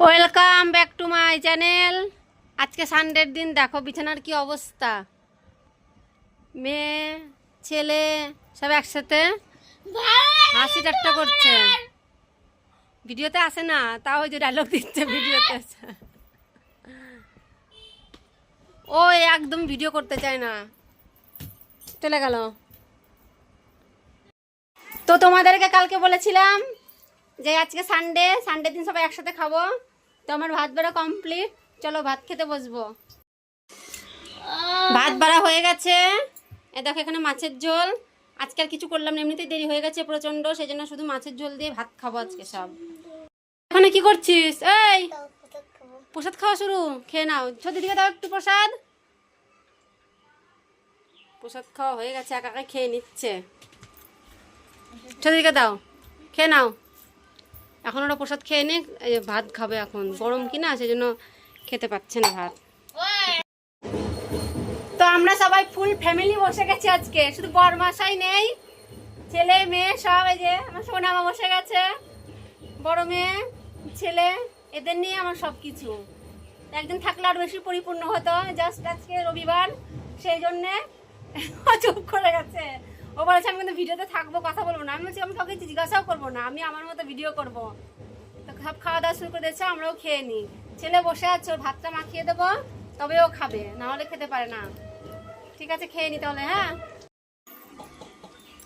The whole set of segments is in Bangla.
Welcome back to my channel আজকে সানডের দিন, দেখো বিছানার কি অবস্থা। মেয়ে, ছেলে, সব একসাথে হাসি ঠাট্টা করছে। ভিডিওতে আসে না, তাও ওই যে ডায়লগ দিচ্ছে ভিডিওতে ও একদম ভিডিও করতে চায় না। চলে গেল। তো তোমাদেরকে কালকে বলেছিলাম যে আজকে সানডে সানডে দিন সবাই একসাথে খাব। তো আমার ভাত বেড়া কমপ্লিট চলো ভাত খেতে বসবো। ভাত বাড়া হয়ে গেছে। এ দেখো এখানে মাছের ঝোল। আজকে আর কিছু করলাম না, এমনিতেই দেরি হয়ে গেছে প্রচণ্ড সেই জন্য শুধু মাছের ঝোল দিয়ে ভাত খাব আজকে সব। এখানে কি করছিস? এই! প্রসাদ খাওয়া শুরু। খেয়ে নাও। ছোট দিকে দাও একটু প্রসাদ। প্রসাদ খাওয়া হয়ে গেছে, একা একা খেয়ে নিচ্ছে। ছোট দিকে দাও। খেয়ে নাও। এখন ওরা প্রসাদ খেয়ে নে ভাত খাবে এখন। গরম কিনা সেই জন্য খেতে পাচ্ছে না ভাত। তো আমরা সবাই ফুল ফ্যামিলি বসে গেছি আজকে। শুধু বরমাসাই নেই, ছেলে, মেয়ে, সব এই যে আমার সোনামা বসে গেছে। বড় মেয়ে, ছেলে, এদের নিয়ে আমার সব কিছু একদিন থাকলে আরও বেশি পরিপূর্ণ হতো। জাস্ট আজকে রবিবার, সেই জন্যে চুপ করে বলেছে, আমি কিন্তু ভিডিওতে থাকব, কথা বলব না। আমি বলছি, আমি কাউকে জিজ্ঞাসাও করব না, আমি আমার মতো ভিডিও করব। তো সব খাওয়া দাওয়া শুরু করে দিয়েছে, আমরাও খেয়ে নিই। ছেলে বসে আছে, ওর ভাতটা মাখিয়ে দেবো, তবে ও খাবে, না হলে খেতে পারে না। ঠিক আছে, খেয়ে নি তাহলে হ্যাঁ?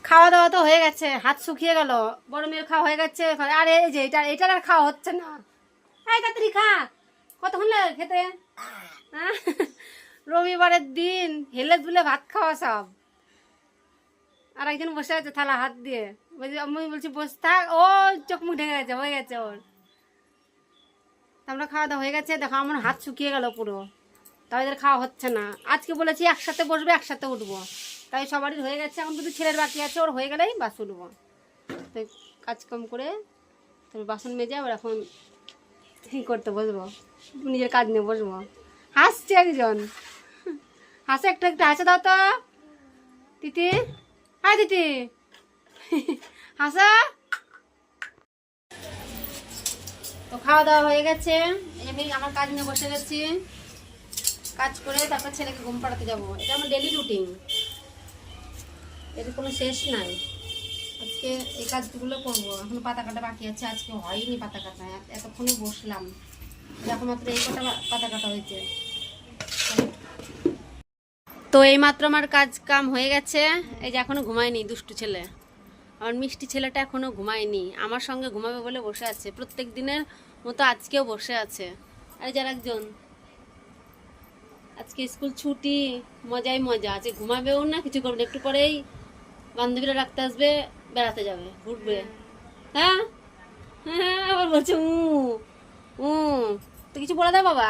খাওয়া দাওয়া তো হয়ে গেছে, হাত শুকিয়ে গেল, বড় মেয়ের খাওয়া হয়ে গেছে আর, এই যে এটা, এটার আর খাওয়া হচ্ছে না। এই তাড়াতাড়ি খা, কতক্ষণ লাগে খেতে? হ্যাঁ? রবিবারের দিন, হেলে দুলে ভাত খাওয়া সব। আর একজন বসে আছে থালা হাত দিয়ে। বলছি আমি বলছি, বসে থাক। ও চোখ মুখ ঢেকে গেছে, হয়ে গেছে ওর। আমরা খাওয়া দাওয়া হয়ে গেছে। দেখো, আমার হাত শুকিয়ে গেল পুরো। তাই এদের খাওয়া হচ্ছে না। আজকে বলেছি একসাথে বসবে, একসাথে উঠবো। তাই সবারই হয়ে গেছে। এখন শুধু ছেলের বাকি আছে, ওর হয়ে গেলেই বাস উঠবো। তাই কাজকাম করে তারপর বাসন মেজে আবার এখন ঠিক করতে বসবো। নিজের কাজ নিয়ে বসবো। হাসছে একজন। হাসে, একটা একটা হাসে দাও তো। তিতি। হাই দিতি হাসা। তো খাওয়া দাওয়া হয়ে গেছে। আমি আমার কাজ নিয়ে বসে গেছি। কাজ করে তারপর ছেলেকে ঘুম পাড়াতে যাব। এটা আমার ডেলি রুটিন এর কোনো শেষ নাই। আজকে এই কাজগুলো করব। এখন পাতা কাটা বাকি আছে। আজকে হয়নি পাতা কাটা। এত- এতক্ষণে বসলাম। দেখো মাত্র এই কটা পাতা কাটা হয়েছে। তো এই মাত্র আমার কাজ কাম হয়ে গেছে। এই যে এখনও ঘুমায়নি দুষ্টু ছেলে। আমার মিষ্টি ছেলেটা এখনও ঘুমায়নি। আমার সঙ্গে ঘুমাবে বলে বসে আছে। প্রত্যেক দিনের মতো আজকেও বসে আছে। আর যার একজন। আজকে স্কুল ছুটি, মজাই মজা। আছে ঘুমাবেও না, কিছু করবে একটু পরেই বান্ধবীরা রাখতে আসবে, বেড়াতে যাবে, ঘুরবে। হ্যাঁ? হ্যাঁ আবার বলছে উ উ তো কিছু বলে দাও বাবা।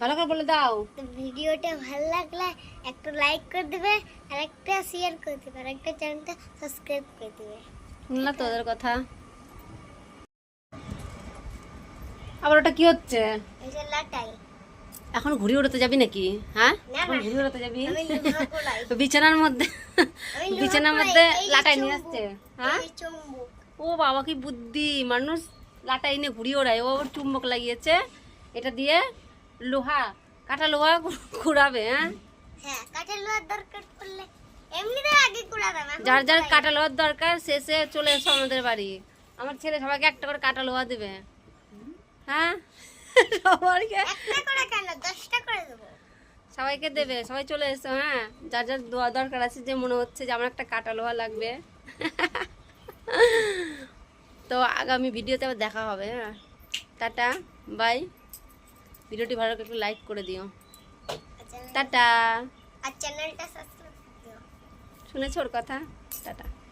ভালো করে বলে দাও। ভিডিওটা ভালো লাগলে একটা লাইক করে দেবে আর একটা শেয়ার করে দেবে আর একটা চ্যানেলটা সাবস্ক্রাইব করে দেবে। শুনলাম তো ওদের কথা। আবার ওটা কি হচ্ছে? যে লাটাই। এখন ঘুড়ি উড়াতে যাবি নাকি? হ্যাঁ। ঘুড়ি উড়াতে যাবি? বিছানার মধ্যে বিছানার মধ্যে লাটাই নিয়ে আসছে। হ্যাঁ? ও বাবা কি বুদ্ধি। মানুষ লাটাই নিয়ে ঘুড়ি ওড়ায়। ও চুম্বক লাগিয়েছে। এটা দিয়ে লোহা কাটা লোহা ঘুরাবে হ্যাঁ? হ্যাঁ লোহার দরকার পড়লে এমনিতে আগে কুড়াতাম এখন যার যার কাটা লোহার দরকার শেষে চলে এসো আমাদের বাড়ি। আমার ছেলে সবাইকে একটা করে কাটা লোহা দেবে। হ্যাঁ? সবাইকে? একটা করে কেন? দশটা করে দেবো। সবাইকে দেবে সবাই চলে এসো হ্যাঁ? যার যার দোয়া দরকার আছে যে মনে হচ্ছে যে আমার একটা কাটা লোহা লাগবে। তো আগামী ভিডিওতে আবার দেখা হবে হ্যাঁ? Tata bye. ভিডিওটি ভালো করে একটু লাইক করে দিও। টাটা। আর চ্যানেলটা সাবস্ক্রাইব করে দিও। শুনেছো ওর কথা? টাটা।